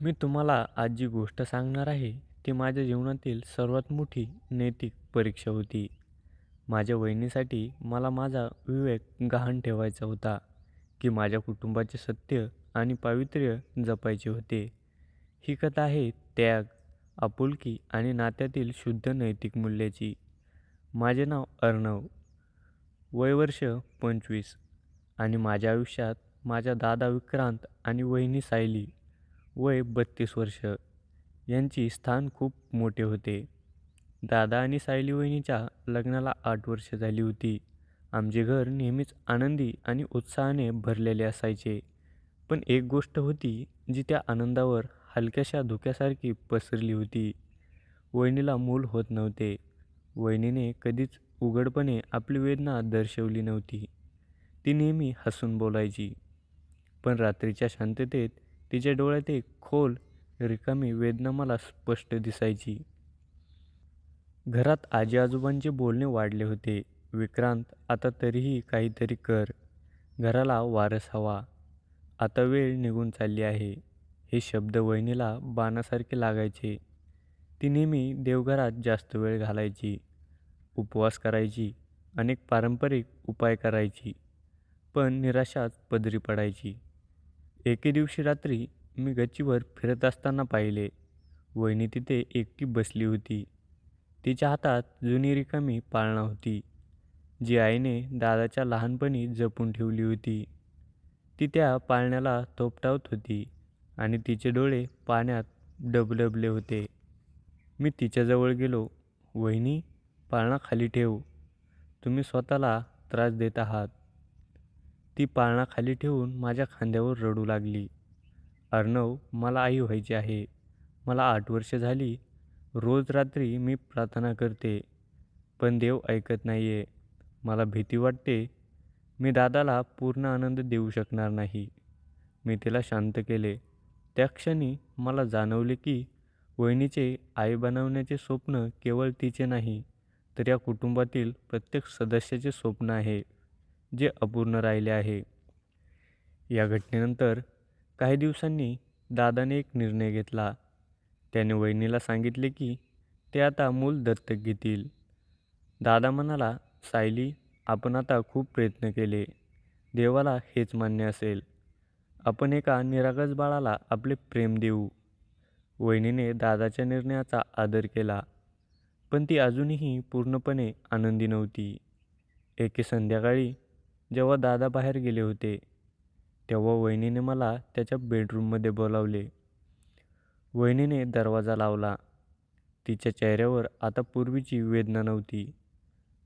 मी तुम्हाला आज जी गोष्ट सांगणार आहे ती माझ्या जीवनातील सर्वात मोठी नैतिक परीक्षा होती. माझ्या वहिनीसाठी मला माझा विवेक गहाण ठेवायचा होता, की माझ्या कुटुंबाचे सत्य आणि पावित्र्य जपायचे होते. ही कथा आहे त्याग, आपुलकी आणि नात्यातील शुद्ध नैतिक मूल्याची. माझे नाव अर्णव, वयवर्ष पंचवीस आणि माझ्या आयुष्यात माझ्या दादा विक्रांत आणि वहिनी सायली, वय बत्तीस वर्ष, यांची स्थान खूप मोठे होते. दादा आणि सायली वहिनीच्या लग्नाला आठ वर्ष झाली होती. आमचे घर नेहमीच आनंदी आणि उत्साहाने भरलेले असायचे. पण एक गोष्ट होती जी त्या आनंदावर हलक्याशा धुक्यासारखी पसरली होती. वहिनीला मूल होत नव्हते. वहिनीने कधीच उघडपणे आपली वेदना दर्शवली नव्हती. ती नेहमी हसून बोलायची. पण रात्रीच्या शांततेत तिच्या डोळ्यात एक खोल, रिकामी वेदना मला स्पष्ट दिसायची. घरात आजी-आजोबांचे बोलणे वाढले होते. विक्रांत, आता तरीही काहीतरी कर. घराला वारस हवा. आता वेळ निघून चालली आहे. हे शब्द वहिनीला बाणासारखे लागायचे. ती नेहमी देवघरात जास्त वेळ घालायची. उपवास करायची. अनेक पारंपरिक उपाय करायची. पण निराशाच पदरी पडायची. एके दिवशी रात्री मी गच्चीवर फिरत असताना पाहिले. वहिनी तिथे एकटी बसली होती. तिच्या हातात जुनी रिकामी पाळणा होती, जी आईने दादाच्या लहानपणी जपून ठेवली होती. ती त्या पाळण्याला थोपटावत होती आणि तिचे डोळे पाण्यात डबडबले होते. मी तिच्याजवळ गेलो. "वहिनी, पाळणा खाली ठेव. तुम्ही स्वतःला त्रास देत आहात." ती पाळणा खाली ठेवून माझ्या खांद्यावर रडू लागली. "अर्णव, मला आई व्हायची आहे. मला आठ वर्ष झाली. रोज रात्री मी प्रार्थना करते, पण देव ऐकत नाही आहे मला भीती वाटते, मी दादाला पूर्ण आनंद देऊ शकणार नाही." मी तिला शांत केले. त्या क्षणी मला जाणवले की वहिनीचे आई बनवण्याचे स्वप्न केवळ तिचे नाही, तर या कुटुंबातील प्रत्येक सदस्याचे स्वप्न आहे, जे अपूर्ण राहिले आहे. या घटनेनंतर काही दिवसांनी दादाने एक निर्णय घेतला. त्याने वहिनीला सांगितले की ते आता मूल दत्तक घेतील. दादा म्हणाला, "सायली, आपण आता खूप प्रयत्न केले. देवाला हेच मान्य असेल. आपण एका निरागस बाळाला आपले प्रेम देऊ." वहिनीने दादाच्या निर्णयाचा आदर केला, पण ती अजूनही पूर्णपणे आनंदी नव्हती. एके संध्याकाळी जेव्हा दादा बाहेर गेले होते, तेव्हा वहिनीने मला त्याच्या बेडरूममध्ये बोलावले. वहिनीने दरवाजा लावला. तिच्या चेहऱ्यावर आता पूर्वीची वेदना नव्हती,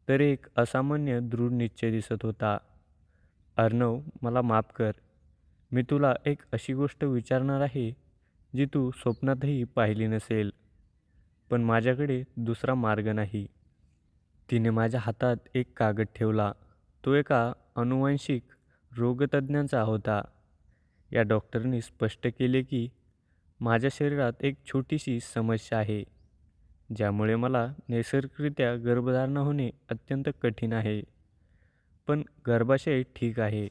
तर एक असामान्य दृढ निश्चय दिसत होता. "अर्णव, मला माफ कर. मी तुला एक अशी गोष्ट विचारणार आहे, जी तू स्वप्नातही पाहिली नसेल. पण माझ्याकडे दुसरा मार्ग नाही." तिने माझ्या हातात एक कागद ठेवला. तो एका अनुवांशिक रोगतज्ज्ञाचा होता. या डॉक्टरने स्पष्ट केले की माझ्या शरीरात एक छोटीशी समस्या आहे, ज्यामुळे मला नैसर्गिकरित्या गर्भधारणा होणे अत्यंत कठीण आहे. पण गर्भाशय ठीक आहे.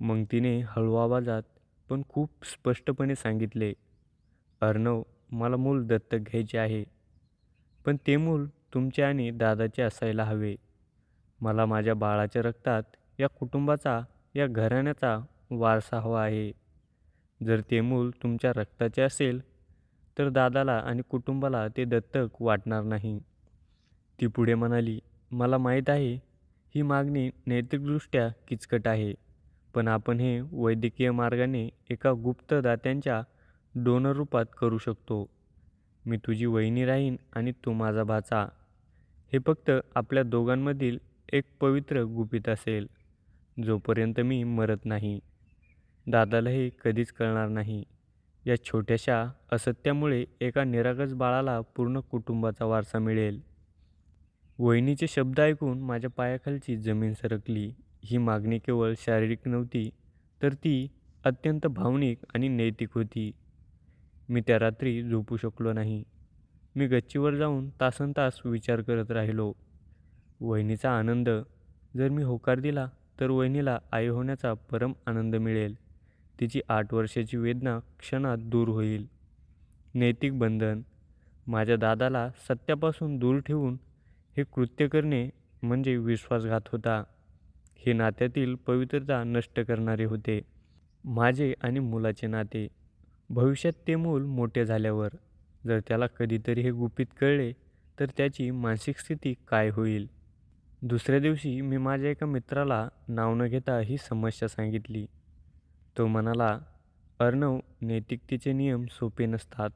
मग तिने हळू आवाजात पण खूप स्पष्टपणे सांगितले, "अर्णव, मला मूल दत्तक घ्यायचे आहे. पण ते मूल तुमचे आणि दादाचे असायला हवे. मला माझ्या बाळाच्या रक्तात या कुटुंबाचा, या घराण्याचा वारसा हवा आहे. जर ते मूल तुमच्या रक्ताचे असेल, तर दादाला आणि कुटुंबाला ते दत्तक वाटणार नाही." ती पुढे म्हणाली, "मला माहीत आहे, ही मागणी नैतिकदृष्ट्या किचकट आहे. पण आपण हे वैद्यकीय मार्गाने एका गुप्त दात्यांच्या डोनर रूपात करू शकतो. मी तुझी वहिनी राहीन आणि तू माझा भाचा. हे फक्त आपल्या दोघांमधील एक पवित्र गुपित असेल, जोपर्यंत मी मरत नाही. दादाला हे कधीच कळणार नाही. या छोट्याशा असत्यामुळे एका निरागस बाळाला पूर्ण कुटुंबाचा वारसा मिळेल." वहिनीचे शब्द ऐकून माझ्या पायाखालची जमीन सरकली. ही मागणी केवळ शारीरिक नव्हती, तर ती अत्यंत भावनिक आणि नैतिक होती. मी त्या रात्री झोपू शकलो नाही. मी गच्चीवर जाऊन तासन्तास विचार करत राहिलो. वहिनीचा आनंद. जर मी होकार दिला तर वहिनीला आई होण्याचा परम आनंद मिळेल. तिची आठ वर्षाची वेदना क्षणात दूर होईल. नैतिक बंधन. माझ्या दादाला सत्यापासून दूर ठेवून हे कृत्य करणे म्हणजे विश्वासघात होता. हे नात्यातील पवित्रता नष्ट करणारे होते. माझे आणि मुलाचे नाते. भविष्यात ते मूल मोठे झाल्यावर. जर त्याला कधीतरी हे गुपित कळले तर त्याची मानसिक स्थिती काय होईल? दुसऱ्या दिवशी मी माझ्या एका मित्राला नाव न घेता ही समस्या सांगितली. तो म्हणाला अर्णव नैतिकतेचे नियम सोपे नसतात.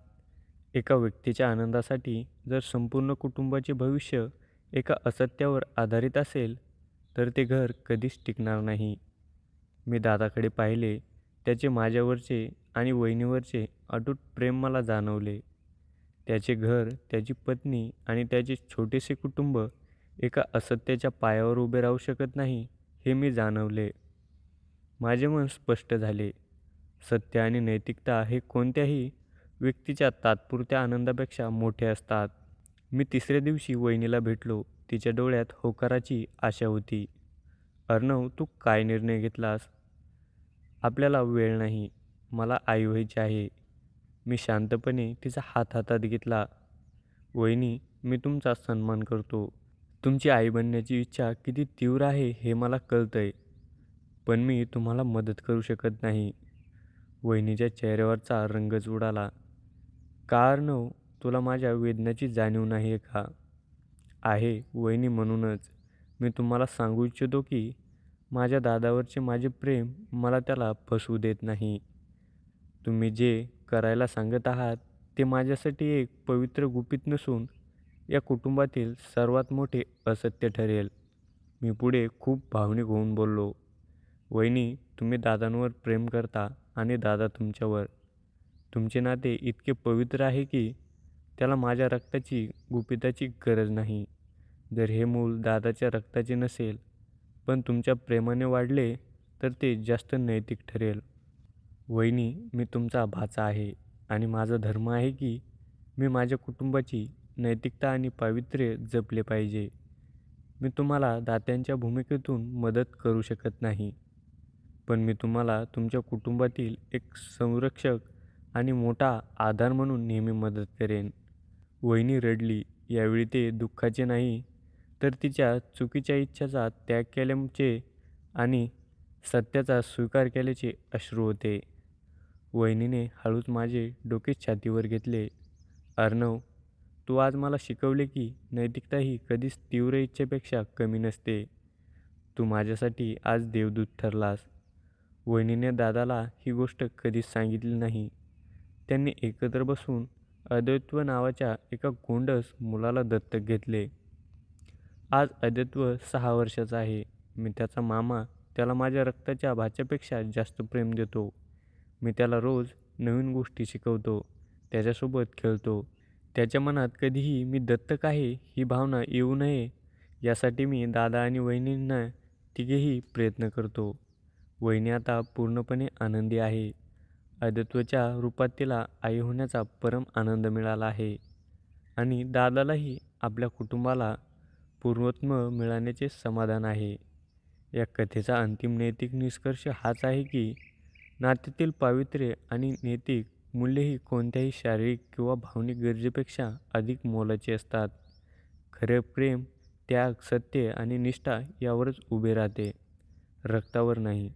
एका व्यक्तीच्या आनंदासाठी जर संपूर्ण कुटुंबाचे भविष्य एका असत्यावर आधारित असेल तर ते घर कधीच टिकणार नाही. मी दादाकडे पाहिले त्याचे माझ्यावरचे आणि वहिनीवरचे अटूट प्रेम मला जाणवले. त्याचे घर त्याची पत्नी आणि त्याचे छोटेसे कुटुंब एका असत्याच्या पायावर उभे राहू शकत नाही हे मी जाणवले. माझे मन स्पष्ट झाले. सत्य आणि नैतिकता हे कोणत्याही व्यक्तीच्या तात्पुरत्या आनंदापेक्षा मोठे असतात. मी तिसऱ्या दिवशी वहिनीला भेटलो. तिच्या डोळ्यात होकाराची आशा होती. अर्णव तू काय निर्णय घेतलास? आपल्याला वेळ नाही. मला आई व्हायची आहे. मी शांतपणे तिचा हात हातात घेतला. वहिनी मी तुमचा सन्मान करतो. तुमची आई बनण्याची इच्छा किती तीव्र आहे हे मला कळतं आहे पण मी तुम्हाला मदत करू शकत नाही. वहिनीच्या चेहऱ्यावरचा रंगच उडाला कारण तुला माझ्या वेदनाची जाणीव नाही आहे का? आहे वहिनी म्हणूनच. मी तुम्हाला सांगू इच्छितो की माझ्या दादावरचे माझे प्रेम मला त्याला फसवू देत नाही. तुम्ही जे करायला सांगत आहात ते माझ्यासाठी एक पवित्र गुपित नसून या कुटुंबातील सर्वात मोठे असत्य ठरेल. मी पुढे खूप भावनिक होऊन बोललो. वहिनी तुम्ही दादांवर प्रेम करता आणि दादा तुमच्यावर. तुमचे नाते इतके पवित्र आहे की त्याला माझ्या रक्ताची गुपिताची गरज नाही. जर हे मूल दादाच्या रक्ताचे नसेल पण तुमच्या प्रेमाने वाढले तर ते जास्त नैतिक ठरेल. वहिनी मी तुमचा भाचा आहे आणि माझा धर्म आहे की मी माझ्या कुटुंबाची नैतिकता आणि पावित्र्य जपले पाहिजे. मी तुम्हाला दात्यांच्या भूमिकेतून मदत करू शकत नाही. पण मी तुम्हाला तुमच्या कुटुंबातील एक संरक्षक आणि मोठा आधार म्हणून नेहमी मदत करेन. वहिनी रडली यावेळी ते दुःखाचे नाही तर तिच्या चुकीच्या इच्छाचा त्याग केल्याचे आणि सत्याचा स्वीकार केल्याचे अश्रू होते. वहिनीने हळूच माझे डोके छातीवर घेतले. अर्णव तू आज मला शिकवले की नैतिकता ही कधीच तीव्र इच्छेपेक्षा कमी नसते. तू माझ्यासाठी आज देवदूत ठरलास. वहिनीने दादाला ही गोष्ट कधीच सांगितली नाही. त्यांनी एकत्र बसून अद्वैत्व नावाच्या एका गोंडस मुलाला दत्तक घेतले. आज अद्वैत्व सहा वर्षाचा आहे. मी त्याचा मामा त्याला माझ्या रक्ताच्या भाच्यापेक्षा जास्त प्रेम देतो. मी त्याला रोज नवीन गोष्टी शिकवतो. त्याच्यासोबत खेळतो. त्याच्या मनात कधीही मी दत्तक आहे ही भावना येऊ नये यासाठी मी दादा आणि वहिनींना तिघेही प्रयत्न करतो. वहिनी आता पूर्णपणे आनंदी आहे. अद्वैत्वच्या रूपात तिला आई होण्याचा परम आनंद मिळाला आहे. आणि दादालाही आपल्या कुटुंबाला पूर्वोत्म मिळाण्याचे समाधान आहे. या कथेचा अंतिम नैतिक निष्कर्ष हाच आहे की नात्यातील पावित्र्य आणि नैतिक मूल्ये ही कोणत्याही शारीरिक किंवा भावनिक गरजेपेक्षा अधिक मोलाची असतात. खरे प्रेम त्याग सत्य आणि निष्ठा यावरच उभे राहते. रक्तावर नाही.